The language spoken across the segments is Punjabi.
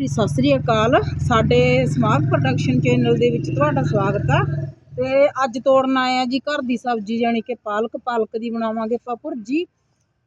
ਜੀ, ਸਤਿ ਸ੍ਰੀ ਅਕਾਲ। ਸਾਡੇ ਸਮਾਗ ਪ੍ਰੋਡਕਸ਼ਨ ਚੈਨਲ ਦੇ ਵਿੱਚ ਤੁਹਾਡਾ ਸਵਾਗਤ ਆ। ਤੇ ਅੱਜ ਤੋੜਨ ਆਏ ਆ ਜੀ ਘਰ ਦੀ ਸਬਜ਼ੀ ਜਾਨੀ ਕਿ ਪਾਲਕ ਪਾਲਕ ਦੀ ਬਣਾਵਾਂਗੇ ਆਪਾਂ ਭੁਰਜੀ।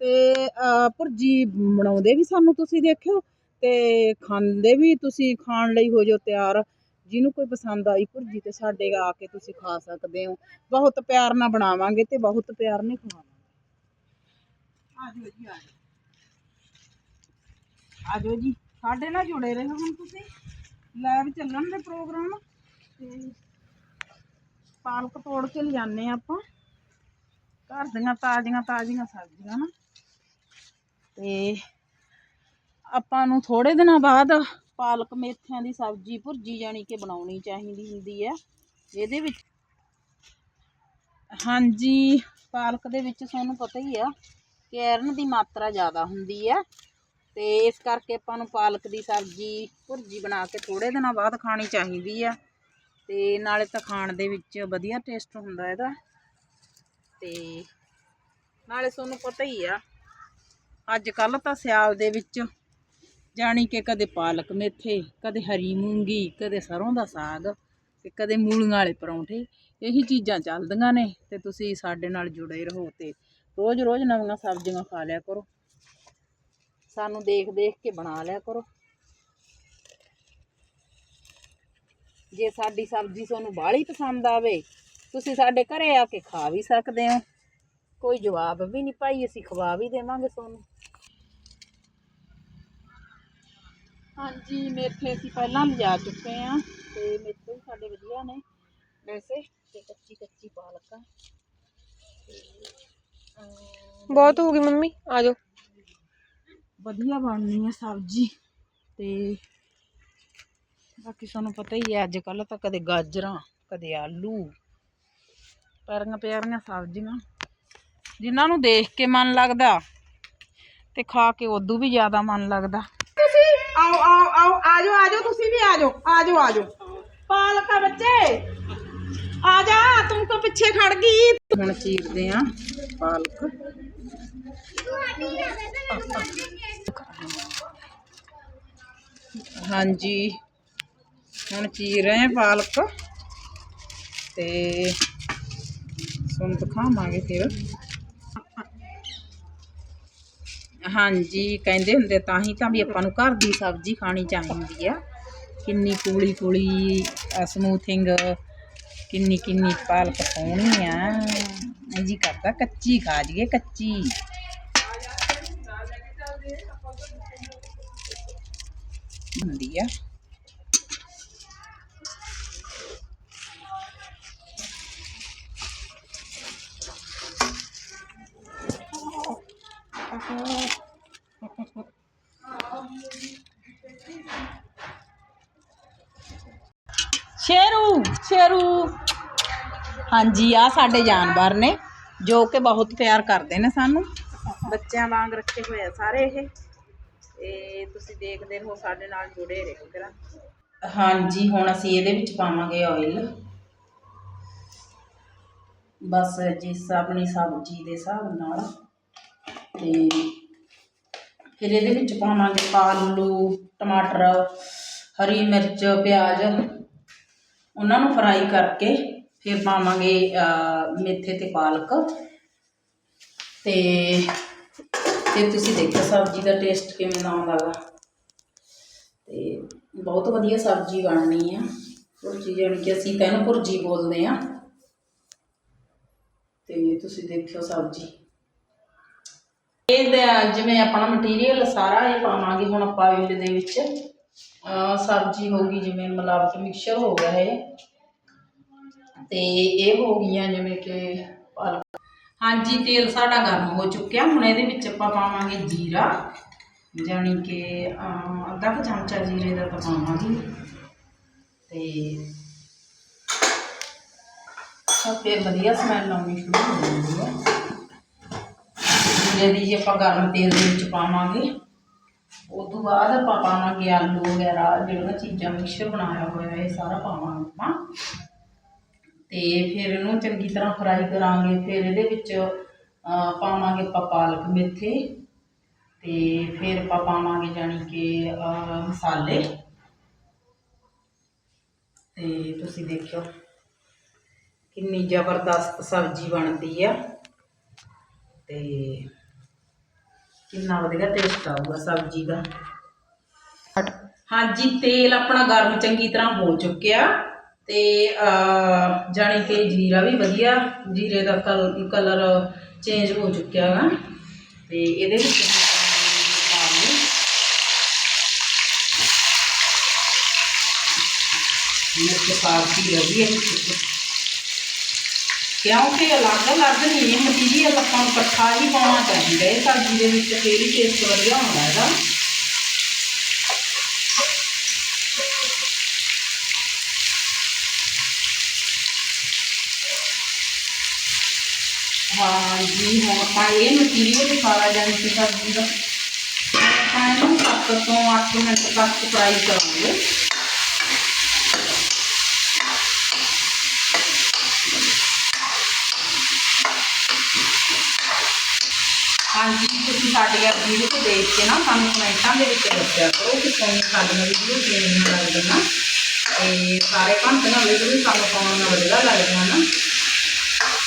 ਤੇ ਭੁਰਜੀ ਬਣਾਉਂਦੇ ਵੀ ਸਾਨੂੰ ਤੁਸੀਂ ਦੇਖਿਓ, ਤੇ ਖਾਂਦੇ ਵੀ ਤੁਸੀਂ, ਖਾਣ ਲਈ ਹੋ ਜਾਓ ਤਿਆਰ। ਜਿਹਨੂੰ ਕੋਈ ਪਸੰਦ ਆਈ ਭੁਰਜੀ ਤੇ ਸਾਡੇ ਆ ਕੇ ਤੁਸੀਂ ਖਾ ਸਕਦੇ ਹੋ। ਬਹੁਤ ਪਿਆਰ ਨਾਲ ਬਣਾਵਾਂਗੇ ਤੇ ਬਹੁਤ ਪਿਆਰ ਨਾਲ ਖਵਾਵਾਂਗੇ। ਆਜੋ ਜੀ ਆਜੋ ਆਜੋ ਜੀ। ਸਾਡੇ ਨਾਲ ਜੁੜੇ ਰਹੋ ਹੁਣ ਤੁਸੀਂ। ਲਾਈਵ ਚੱਲਣ ਦੇ ਪ੍ਰੋਗਰਾਮ ਤੇ ਪਾਲਕ ਤੋੜ ਕੇ ਲਿਆਨੇ ਆਪਾਂ। ਘਰ ਦੀਆਂ ਤਾਜ਼ੀਆਂ ਤਾਜ਼ੀਆਂ ਸਬਜ਼ੀਆਂ ਨਾ। ਤੇ ਆਪਾਂ ਨੂੰ ਥੋੜੇ ਦਿਨਾਂ ਬਾਅਦ ਪਾਲਕ ਮੇਥਿਆਂ ਦੀ ਸਬਜ਼ੀ ਭੁਰਜੀ ਜਾਣੀ ਕਿ ਬਣਾਉਣੀ ਚਾਹੀਦੀ ਹੁੰਦੀ ਹੈ। ਇਹਦੇ ਵਿੱਚ ਹਾਂਜੀ, ਪਾਲਕ ਦੇ ਵਿੱਚ ਤੁਹਾਨੂੰ ਪਤਾ ਹੀ ਆ ਕਿ ਦੀ ਮਾਤਰਾ ਜ਼ਿਆਦਾ ਹੁੰਦੀ ਹੈ। ਤੇ ਇਸ ਕਰਕੇ ਆਪਾਂ ਨੂੰ ਪਾਲਕ ਦੀ ਸਬਜ਼ੀ, ਭੁਰਜੀ ਬਣਾ ਕੇ ਥੋੜੇ ਦਿਨਾਂ ਬਾਅਦ ਖਾਣੀ ਚਾਹੀਦੀ ਆ। ਤੇ ਨਾਲੇ ਤਾਂ ਖਾਣ ਦੇ ਵਿੱਚ ਵਧੀਆ ਟੇਸਟ ਹੁੰਦਾ ਇਹਦਾ। ਤੇ ਨਾਲੇ ਤੁਹਾਨੂੰ ਪਤਾ ਹੀ ਆ ਅੱਜ ਕੱਲ ਤਾਂ ਸਿਆਲ ਦੇ ਵਿੱਚ ਜਾਣੀ ਕਿ ਕਦੇ ਪਾਲਕ ਮੇਥੇ, ਕਦੇ ਹਰੀ ਮੂੰਗੀ, ਕਦੇ ਸਰੋਂ ਦਾ ਸਾਗ ਤੇ ਕਦੇ ਮੂਲੀਆਂ ਵਾਲੇ ਪਰੌਂਠੇ, ਇਹੀ ਚੀਜ਼ਾਂ ਚੱਲਦੀਆਂ ਨੇ ਤੇ ਤੁਸੀਂ ਸਾਡੇ ਨਾਲ ਜੁੜੇ ਰਹੋ ਤੇ ਰੋਜ਼-ਰੋਜ਼ ਨਵੀਆਂ ਸਬਜ਼ੀਆਂ ਖਾ ਲਿਆ ਕਰੋ। ਸਾਨੂੰ ਦੇਖ ਦੇਖ ਕੇ ਬਣਾ ਲਿਆ ਕਰੋ। ਜੇ ਸਾਡੀ ਸਬਜ਼ੀ ਤੁਹਾਨੂੰ ਬਾਹਲੀ ਪਸੰਦ ਆਵੇ ਤੁਸੀਂ ਸਾਡੇ ਘਰੇ ਆ ਕੇ ਖਾ ਵੀ ਸਕਦੇ ਹੋ। ਕੋਈ ਜਵਾਬ ਵੀ ਨਹੀਂ ਭਾਈ ਅਸੀਂ ਖਵਾ ਵੀ ਦੇਵਾਂਗੇ ਤੁਹਾਨੂੰ। ਹਾਂਜੀ ਮੇਥੇ ਅਸੀਂ ਪਹਿਲਾਂ ਲਿਜਾ ਚੁੱਕੇ ਆ ਤੇ ਮੇਥੇ ਵੀ ਸਾਡੇ ਵਧੀਆ ਨੇ। ਵੈਸੇ ਤੇ ਕੱਚੀ ਕੱਚੀ ਪਾਲਕ ਆ। ਬਹੁਤ ਹੋ ਗਈ ਮੰਮੀ ਆ ਜਾਓ। ਵਧੀਆ ਬਣਨੀ ਹੈ ਸਬਜ਼ੀ ਤੇ ਬਾਕੀ ਤੁਹਾਨੂੰ ਪਤਾ ਹੀ ਹੈ ਅੱਜ ਕੱਲ ਤਾਂ ਕਦੇ ਗਾਜਰਾਂ ਕਦੇ ਆਲੂ ਪਿਆਰੀਆਂ ਪਿਆਰੀਆਂ ਸਬਜ਼ੀਆਂ ਜਿਨ੍ਹਾਂ ਨੂੰ ਦੇਖ ਕੇ ਮਨ ਲੱਗਦਾ ਤੇ ਖਾ ਕੇ ਉਦੋਂ ਵੀ ਜ਼ਿਆਦਾ ਮਨ ਲੱਗਦਾ। ਤੁਸੀਂ ਆਓ ਆਓ ਆਓ ਆ ਜਾਓ ਆ ਜਾਓ ਤੁਸੀਂ ਵੀ ਆ ਜਾਓ ਆ ਜਾਓ ਆ ਜਾਓ ਪਾਲਕਾ ਬੱਚੇ। ਆ ਜਾ ਤੂੰ ਤਾਂ ਪਿੱਛੇ ਖੜ ਗਈ। ਹੁਣ ਚੀਰਦੇ ਆ ਪਾਲਕ। ਹਾਂਜੀ। ਹੁਣ ਚੀਰ ਰਹੇ ਆ ਪਾਲਕ? ਤੇ ਤੁਹਾਨੂੰ ਦਿਖਾਵਾਂਗੇ ਫਿਰ। ਹਾਂਜੀ, ਕਹਿੰਦੇ ਹੁੰਦੇ ਤਾਂ ਹੀ ਤਾਂ ਵੀ ਆਪਾਂ ਨੂੰ ਘਰ ਦੀ ਸਬਜ਼ੀ ਖਾਣੀ ਚਾਹੀਦੀ ਆ। ਕਿੰਨੀ ਕੂਲੀ ਕੂਲੀ ਸਮੂਥਿੰਗ ਕਿੰਨੀ ਕਿੰਨੀ ਪਾਲਕ ਸੋਹਣੀ ਆ। ਐਂ ਜੀ ਕਰਦਾ ਕੱਚੀ ਖਾ ਜੀਏ ਕੱਚੀ। ਹੁੰਦੀ ਆ। ਸ਼ੇਰੂ ਸ਼ੇਰੂ। ਹਾਂਜੀ ਆ ਸਾਡੇ ਜਾਨਵਰ ਨੇ, ਜੋ ਕਿ ਬਹੁਤ ਪਿਆਰ ਕਰਦੇ ਨੇ ਸਾਨੂੰ। ਬੱਚਿਆਂ ਵਾਂਗ ਰੱਖੇ ਹੋਏ ਆ ਸਾਰੇ ਇਹ। ਤੇ ਤੁਸੀਂ ਦੇਖਦੇ ਰਹੋ, ਸਾਡੇ ਨਾਲ ਜੁੜੇ ਰਹੋ ਕਰਾਂ ਹਾਂਜੀ, ਹੁਣ ਅਸੀਂ ਇਹਦੇ ਵਿੱਚ ਪਾਵਾਂਗੇ ਆਇਲ ਬਸ ਜਿਸ ਆਪਣੀ ਸਬਜ਼ੀ ਦੇ ਹਿਸਾਬ ਨਾਲ। ਤੇ ਫਿਰ ਇਹਦੇ ਵਿੱਚ ਪਾਵਾਂਗੇ ਆਲੂ, ਟਮਾਟਰ, ਹਰੀ ਮਿਰਚ, ਪਿਆਜ਼। ਉਹਨਾਂ ਨੂੰ ਫਰਾਈ ਕਰਕੇ ਫਿਰ ਪਾਵਾਂਗੇ ਮੇਥੇ ਤੇ ਪਾਲਕ। ਤੇ ਤੇ ਤੁਸੀਂ ਦੇਖਿਆ ਸਬਜ਼ੀ ਦਾ ਟੇਸਟ ਕਿਵੇਂ ਦਾ ਆਉਂਦਾ ਗਾ ਤੇ ਬਹੁਤ ਵਧੀਆ ਸਬਜ਼ੀ ਬਣਨੀ ਆ। ਭੁਰਜੀ ਜਾਣੀ ਕਿ ਅਸੀਂ ਤਾਂ ਇਹਨੂੰ ਭੁਰਜੀ ਬੋਲਦੇ ਆ। ਤੇ ਤੁਸੀਂ ਦੇਖਿਓ ਸਬਜ਼ੀ। ਇਹ ਜਿਵੇਂ ਆਪਣਾ ਮਟੀਰੀਅਲ ਸਾਰਾ ਇਹ ਪਾਵਾਂਗੇ ਹੁਣ ਆਪਾਂ ਆਇਲ ਦੇ ਵਿੱਚ। ਸਬਜ਼ੀ ਹੋ ਗਈ, ਜਿਵੇਂ ਮਿਲਾਵਟ ਮਿਕਸਚਰ ਹੋ ਗਿਆ ਹੈ ਤੇ ਇਹ ਹੋ ਗਈਆਂ ਜਿਵੇਂ ਕਿ ਪਾਲਕ ਹਾਂਜੀ, ਤੇਲ ਸਾਡਾ ਗਰਮ ਹੋ ਚੁੱਕਿਆ। ਹੁਣ ਇਹਦੇ ਵਿੱਚ ਆਪਾਂ ਪਾਵਾਂਗੇ ਜੀਰਾ, ਜਾਣੀ ਕਿ ਅੱਧਾ ਕੁ ਚਮਚਾ ਜੀਰੇ ਦਾ ਤਾਂ ਪਾਵਾਂਗੇ ਤੇ ਸਭ ਫਿਰ ਵਧੀਆ ਸਮੈਲ ਆਉਣੀ ਸ਼ੁਰੂ ਹੋ ਜਾਂਦੀ ਹੈ। ਜੀਰੇ ਦੀ ਜੇ ਆਪਾਂ ਗਰਮ ਤੇਲ ਦੇ ਵਿੱਚ ਪਾਵਾਂਗੇ। ਉਸ ਤੋਂ ਬਾਅਦ ਆਪਾਂ ਪਾਵਾਂਗੇ ਆਲੂ ਵਗੈਰਾ, ਜਿਹੜੀਆਂ ਚੀਜ਼ਾਂ ਮਿਕਸਚਰ ਬਣਾਇਆ ਹੋਇਆ, ਇਹ ਸਾਰਾ ਪਾਵਾਂਗੇ ਆਪਾਂ। ਤੇ ਫਿਰ ਇਹਨੂੰ ਚੰਗੀ ਤਰ੍ਹਾਂ ਫਰਾਈ ਕਰਾਂਗੇ ਫਿਰ ਇਹਦੇ ਵਿੱਚ ਪਾਵਾਂਗੇ ਆਪਾਂ ਪਾਲਕ ਮੇਥੇ ਤੇ ਫਿਰ ਆਪਾਂ ਪਾਵਾਂਗੇ ਜਾਣੀ ਕਿ ਮਸਾਲੇ। ਤੇ ਤੁਸੀਂ ਦੇਖਿਓ ਕਿੰਨੀ ਜ਼ਬਰਦਸਤ ਸਬਜ਼ੀ ਬਣਦੀ ਆ। ਤੇ ਕਿੰਨਾ ਵਧੀਆ ਟੇਸਟ ਆਊਗਾ ਸਬਜ਼ੀ ਦਾ। ਹਾਂਜੀ ਤੇਲ ਆਪਣਾ ਗਰਮ ਚੰਗੀ ਤਰ੍ਹਾਂ ਹੋ ਚੁੱਕਿਆ। ਤੇ ਅਹ, ਜਾਣੀ ਕਿ ਜੀਰਾ ਵੀ ਵਧੀਆ ਜੀਰੇ ਦਾ ਕਲਰ ਚੇਂਜ ਹੋ ਚੁੱਕਿਆ ਵਾ ਤੇ ਇਹਦੇ ਵਿੱਚ ਅਸੀਂ ਪਾਵਾਂਗੇ ਮਿਰਚ ਪਾਤੀ ਰਹੀ ਹੈ ਕਿਉਂਕਿ ਅਲੱਗ-ਅਲੱਗ ਨਹੀਂ ਇਹ ਮਟੀਰੀਅਲ ਆਪਾਂ ਨੂੰ ਇਕੱਠਾ ਹੀ ਪਾਉਣਾ ਚਾਹੀਦਾ ਹੈ ਸਬਜ਼ੀ ਦੇ ਵਿੱਚ ਫੇਰ ਹਾਂ ਜੀ ਹੁਣ ਆਪਾਂ ਇਹ ਮਟੀਰੀਅਲ ਸਾਰਾ ਜਾਣੀ ਸਬਜ਼ੀ ਦਾ ਆਪਾਂ ਇਹਨੂੰ 7 ਤੋਂ 8 ਮਿੰਟ ਤੱਕ ਫਰਾਈ ਕਰਾਂਗੇ। ਹਾਂਜੀ, ਤੁਸੀਂ ਸਾਡੀਆਂ ਵੀਡੀਓ ਤੋਂ ਦੇਖ ਕੇ ਨਾ ਸਾਨੂੰ ਕਮੈਂਟਾਂ ਦੇ ਵਿੱਚ ਦੱਸਿਆ ਕਰੋ ਕਿ ਤੁਹਾਨੂੰ ਸਾਡੀਆਂ ਵੀਡੀਓ ਕਿਵੇਂ ਲੱਗਦੀਆਂ ਤੇ ਸਾਰੇ ਭੰਤ ਨਾਲ ਵੀਡੀਓ ਸਾਨੂੰ ਪਾਉਣ ਵਧੀਆ ਲੱਗਦਾ ਨਾ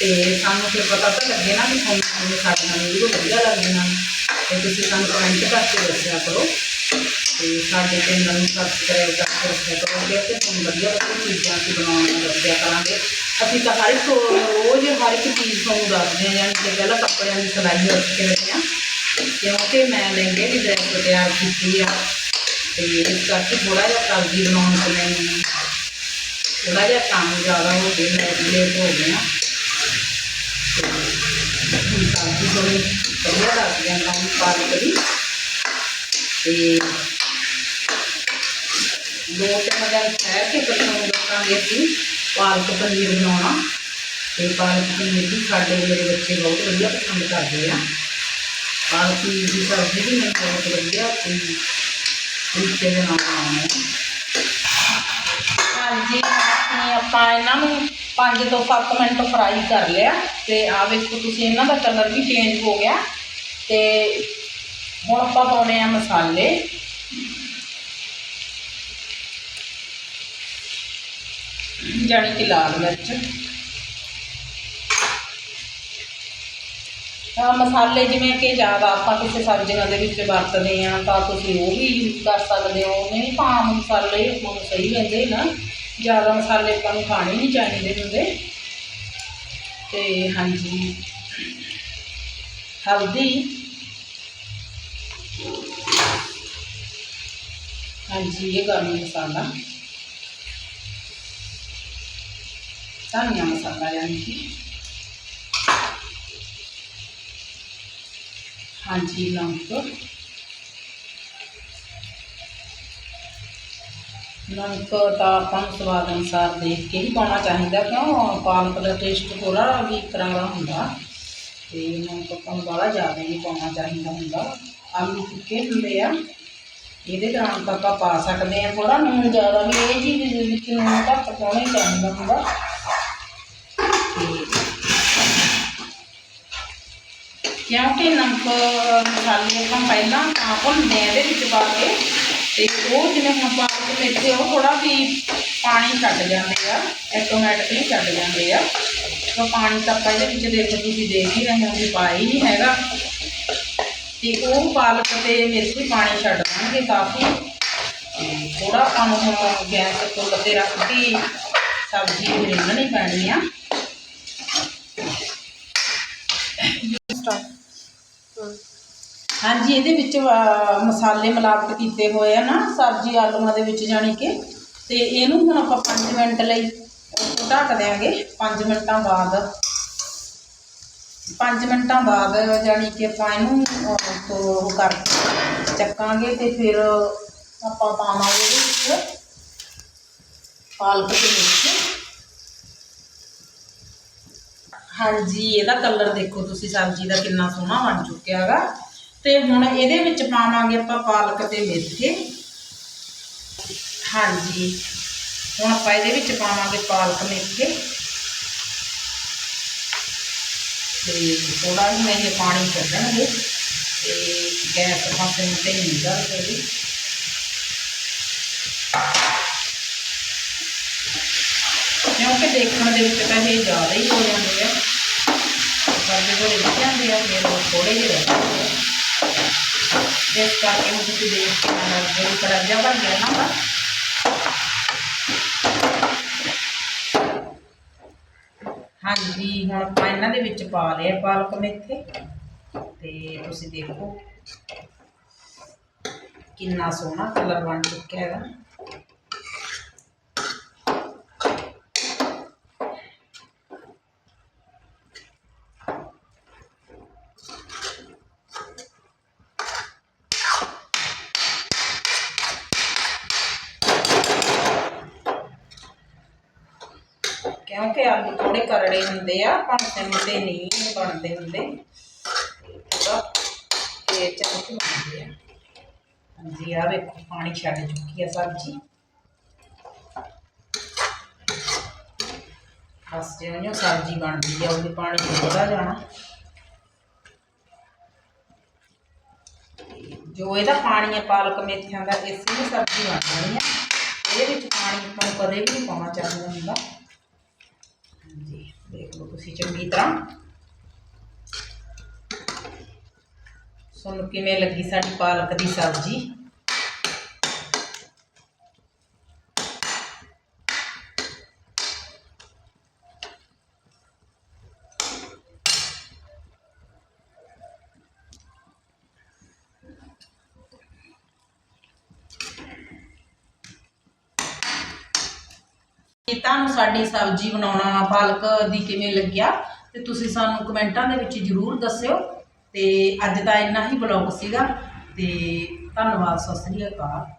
ਤੇ ਸਾਨੂੰ ਫਿਰ ਪਤਾ ਤਾਂ ਲੱਗੇ ਨਾ ਕਿ ਤੁਹਾਨੂੰ ਕਿਵੇਂ ਸਾਡੀਆਂ ਵੀਡੀਓ ਵਧੀਆ ਲੱਗਦੀਆਂ। ਤੇ ਤੁਸੀਂ ਸਾਨੂੰ ਕਮੈਂਟ ਕਰਕੇ ਦੱਸਿਆ ਕਰੋ। ਤੇ ਸਾਡੇ ਚੈਨਲ ਨੂੰ ਸਬਸਕ੍ਰਾਈਬ ਕਰਕੇ ਰੱਖਿਆ ਕਰੋਗੇ ਕਿ ਤੁਹਾਨੂੰ ਵਧੀਆ ਵਧੀਆ ਚੀਜ਼ਾਂ ਅਸੀਂ ਬਣਾਉਣ ਬਣਾਉਣੀਆਂ ਦੱਸਿਆ ਕਰਾਂਗੇ। ਅਸੀਂ ਤਾਂ ਹਰ ਇੱਕ ਰੋਜ਼ ਹਰ ਇੱਕ ਚੀਜ਼ ਤੁਹਾਨੂੰ ਦੱਸਦੇ ਹਾਂ ਯਾਨੀ ਕਿ ਪਹਿਲਾਂ ਕੱਪੜਿਆਂ ਦੀ ਸਿਲਾਈ ਰੱਖ ਕੇ ਰੱਖਿਆ ਕਿਉਂਕਿ ਮੈਂ ਲਹਿੰਗੇ ਦੀ ਡਰੈਸ ਤਿਆਰ ਕੀਤੀ ਆ। ਤੇ ਇਸ ਕਰਕੇ ਥੋੜਾ ਜਿਹਾ ਸਬਜ਼ੀ ਬਣਾਉਣ ਤੋਂ ਮੈਨੂੰ ਥੋੜਾ ਜਿਹਾ ਕੰਮ ਜ਼ਿਆਦਾ ਹੋ ਗਿਆ, ਮੈਂ ਲੇਟ ਹੋ ਗਿਆ ਤੇ ਹੁਣ ਸਬਜ਼ੀ ਥੋੜੀ ਵਧੀਆ ਲੱਗਦੀ ਆ ਕੰਮ ਪਾਲਕ ਦੀ ਤੇ ਦੋ ਤਿੰਨ ਦਿਨ ਠਹਿਰ ਕੇ ਫਿਰ ਤੁਹਾਨੂੰ ਦੱਸਾਂਗੇ ਅਸੀਂ ਪਾਲਕ ਪਨੀਰ ਬਣਾਉਣਾ ਤੇ ਪਾਲਕ ਪਨੀਰ ਵੀ ਸਾਡੇ ਮੇਰੇ ਬੱਚੇ ਬਹੁਤ ਵਧੀਆ ਪਸੰਦ ਕਰਦੇ ਆ ਪਾਲਕ ਪਨੀਰ ਦੀ ਸਬਜ਼ੀ ਵੀ ਮੈਂ ਬਹੁਤ ਵਧੀਆ ਤੇ ਤਰੀਕੇ ਦੇ ਨਾਲ ਬਣਾਉਂਦੇ ਹਾਂ ਹਾਂਜੀ ਅਸੀਂ ਆਪਾਂ ਇਹਨਾਂ ਨੂੰ 5 ਤੋਂ 7 ਮਿੰਟ ਫਰਾਈ ਕਰ ਲਿਆ ਤੇ ਆ ਵੇਖੋ ਤੁਸੀਂ ਇਹਨਾਂ ਦਾ ਕਲਰ ਵੀ ਚੇਂਜ ਹੋ ਗਿਆ। ਤੇ ਹੁਣ ਆਪਾਂ ਪਾਉਣੇ ਆ ਮਸਾਲੇ। ਜਾਣੀ ਕਿ ਲਾਲ ਮਿਰਚ। ਮਸਾਲੇ ਜਿਵੇਂ ਕਿ ਜ਼ਿਆਦਾ ਆਪਾਂ ਕਿਸੇ ਸਬਜ਼ੀਆਂ ਦੇ ਵਿੱਚ ਵਰਤਦੇ ਆ ਤਾਂ ਤੁਸੀਂ ਉਹ ਵੀ ਯੂਜ਼ ਕਰ ਸਕਦੇ ਹੋ। ਨਹੀਂ ਭਾਵੇਂ ਮਸਾਲੇ ਆਪਾਂ ਸਹੀ ਰਹਿੰਦੇ ਨਾ। ਜ਼ਿਆਦਾ ਮਸਾਲੇ ਆਪਾਂ ਨੂੰ ਖਾਣੇ ਨਹੀਂ ਚਾਹੀਦੇ ਹੁੰਦੇ। ਤੇ ਹਾਂਜੀ। ਹਲਦੀ। ਹਾਂਜੀ, ਇਹ ਗਰਮ ਮਸਾਲਾ। ਧਨੀਆ ਮਸਾਲਾ ਯਾਨੀ ਕਿ। ਹਾਂਜੀ, ਨਮਕ। ਨਮਕ ਤਾਂ ਆਪਾਂ ਨੂੰ ਸਵਾਦ ਅਨੁਸਾਰ ਦੇਖ ਕੇ ਹੀ ਪਾਉਣਾ ਚਾਹੀਦਾ, ਕਿਉਂ? ਪਾਲਕ ਦਾ ਟੇਸਟ ਥੋੜਾ ਵੀ ਤਰ੍ਹਾਂ ਦਾ ਹੁੰਦਾ। ਤੇ ਨਮਕ ਆਪਾਂ ਨੂੰ ਬੜਾ ਜ਼ਿਆਦਾ ਨਹੀਂ ਪਾਉਣਾ ਚਾਹੀਦਾ ਹੁੰਦਾ। ਆਲੂ ਫਿੱਕੇ ਹੁੰਦੇ ਆ, ਇਹਦੇ ਦੌਰਾਨ ਤਾਂ ਆਪਾਂ ਪਾ ਸਕਦੇ ਆ ਥੋੜਾ ਨੂਨ ਜ਼ਿਆਦਾ ਵੀ, ਇਹ ਚੀਜ਼ ਦੇ ਵਿੱਚ ਨੂਨ ਘੱਟ ਪਾਉਣਾ ਹੀ ਚਾਹੀਦਾ ਹੁੰਦਾ। ਤੇ ਕਿਉਂਕਿ ਨਮਕ, ਮਸਾਲੇ ਆਪਾਂ ਪਹਿਲਾਂ ਤਾਂ ਭੁੰਨਦੇ ਆ ਇਹਦੇ ਵਿੱਚ ਪਾ ਕੇ, ਤੇ ਉਹ ਜਿਵੇਂ ਹੁਣ ਪਾਲਕ ਮੇਥੇ ਉਹ ਥੋੜਾ ਵੀ ਪਾਣੀ ਛੱਡ ਜਾਂਦੇ ਆ ਆਟੋਮੈਟਿਕਲੀ ਛੱਡ ਜਾਂਦੇ ਆ। ਤਾਂ ਪਾਣੀ ਤਾਂ ਆਪਾਂ ਇਹਦੇ ਵਿੱਚ ਦੇਖੋ ਤੁਸੀਂ ਦੇਖ ਹੀ ਰਹੇ ਹੋ ਵੀ ਪਾਇਆ ਨਹੀਂ ਹੈਗਾ। ਤੇ ਉਹ ਪਾਲਕ ਤੇ ਮੇਥੇ ਪਾਣੀ ਛੱਡ ਦੇਣਗੇ ਕਾਫੀ। ਥੋੜਾ ਆਪਾਂ ਨੂੰ ਹੁਣ ਗੈਸ ਫੁੱਲ ਤੇ ਰੱਖ ਕੇ ਸਬਜ਼ੀ ਰਿੰਨਣੀ ਪੈਣੀ ਆ। ਹਾਂਜੀ, ਇਹਦੇ ਵਿੱਚ ਮਸਾਲੇ ਮਿਲਾਵਟ ਕੀਤੇ ਹੋਏ ਆ ਨਾ, ਸਬਜ਼ੀ ਆਲੂਆਂ ਦੇ ਵਿੱਚ ਜਾਣੀ ਕਿ। ਤੇ ਇਹਨੂੰ ਹੁਣ ਆਪਾਂ 5 ਮਿੰਟ ਲਈ ਢੱਕ ਦਿਆਂਗੇ 5 ਮਿੰਟਾਂ ਬਾਅਦ। 5 ਮਿੰਟਾਂ ਬਾਅਦ ਜਾਣੀ ਕਿ ਆਪਾਂ ਇਹਨੂੰ ਤੋਂ ਉਹ ਕਰ ਚੱਕਾਂਗੇ ਤੇ ਫਿਰ ਆਪਾਂ ਪਾਵਾਂਗੇ ਇਹਦੇ ਵਿੱਚ ਪਾਲਕ ਦੇ ਵਿੱਚ। ਹਾਂਜੀ, ਇਹਦਾ ਕਲਰ ਦੇਖੋ ਤੁਸੀਂ, ਸਬਜ਼ੀ ਦਾ ਕਿੰਨਾ ਸੋਹਣਾ ਬਣ ਚੁੱਕਿਆ ਹੈਗਾ। ਤੇ ਹੁਣ ਇਹਦੇ ਵਿੱਚ ਪਾਵਾਂਗੇ ਆਪਾਂ ਪਾਲਕ ਤੇ ਮੇਥੇ। ਹਾਂਜੀ। ਹੁਣ ਆਪਾਂ ਇਹਦੇ ਵਿੱਚ ਪਾਵਾਂਗੇ ਪਾਲਕ, ਮੇਥੇ। ਤੇ ਥੋੜਾ ਜਿਹਾ ਇਹ ਪਾਣੀ ਕੱਢਣਗੇ ਤੇ ਗੈਸ ਪਾਸੇ ਨੂੰ ਤੇ ਨਹੀਂ ਕਰ ਰਹੀ ਕਿਉਂਕਿ ਦੇਖਣ ਦੇ ਵਿੱਚ ਤਾਂ ਇਹ ਜ਼ਿਆਦਾ ਹੀ ਹੋ ਜਾਂਦੇ ਆ। ਪਰ ਜਦੋਂ ਰਿੱਝ ਜਾਂਦੇ ਆ, ਫਿਰ ਥੋੜੇ ਜਿਹੇ ਰਹਿ ਇਸ ਕਰਕੇ ਹੁਣ ਤੁਸੀਂ ਦੇਖ ਕੇ ਨਾਲ ਜਿਹੜੀ ਕੜਾ ਜਿਹਾ ਬਣ ਗਿਆ ਨਾ ਵਾ। ਹਾਂਜੀ, ਹੁਣ ਆਪਾਂ ਇਹਨਾਂ ਦੇ ਵਿੱਚ ਪਾ ਲਿਆ ਪਾਲਕ ਮੇਥੇ ਤੇ ਤੁਸੀਂ ਦੇਖੋ ਕਿੰਨਾ ਸੋਹਣਾ ਕਲਰ ਬਣ ਚੁੱਕਿਆ ਹੈਗਾ ਕਿਉਂਕਿ ਆਲੂ ਥੋੜੇ ਕਰੜੇ ਹੁੰਦੇ ਆ ਬਣਦੇ ਤੇ ਨਹੀਂ ਬਣਦੇ ਹੁੰਦੇ। ਥੋੜਾ ਇਹ ਚਮਚ ਆ। ਹਾਂਜੀ ਆ ਵੇਖੋ, ਪਾਣੀ ਛੱਡ ਚੁੱਕੀ ਆ ਸਬਜ਼ੀ। ਬਸ ਜਿਉਂ ਸਬਜ਼ੀ ਬਣਦੀ ਆ, ਉਹਦੇ ਪਾਣੀ ਥੋੜਾ ਜਾਣਾ। ਜੋ ਇਹਦਾ ਪਾਣੀ ਆ, ਪਾਲਕ ਮੇਥਿਆਂ ਦਾ, ਇਸੇ ਨੂੰ ਸਬਜ਼ੀ ਬਣ ਜਾਣੀ ਆ। ਇਹਦੇ ਵਿੱਚ ਪਾਣੀ ਆਪਾਂ ਨੂੰ ਕਦੇ ਵੀ ਨਹੀਂ ਪਾਉਣਾ ਚਾਹੀਦਾ ਹੁੰਦਾ। ਲਓ ਤੁਸੀਂ ਚੰਗੀ ਤਰ੍ਹਾਂ ਤੁਹਾਨੂੰ ਕਿਵੇਂ ਲੱਗੀ ਸਾਡੀ ਪਾਲਕ ਦੀ ਸਬਜ਼ੀ? ਜੇ ਤੁਹਾਨੂੰ ਸਾਡੀ ਸਬਜ਼ੀ ਬਣਾਉਣਾ ਪਾਲਕ ਦੀ ਕਿਵੇਂ ਲੱਗਿਆ, ਤੇ ਤੁਸੀਂ ਸਾਨੂੰ ਕਮੈਂਟਾਂ ਦੇ ਵਿੱਚ ਜਰੂਰ ਦੱਸਿਓ। ਤੇ ਅੱਜ ਦਾ ਇੰਨਾ ਹੀ ਬਲੌਗ ਸੀਗਾ, ਤੇ ਧੰਨਵਾਦ, ਸਤਿ ਸ੍ਰੀ ਅਕਾਲ।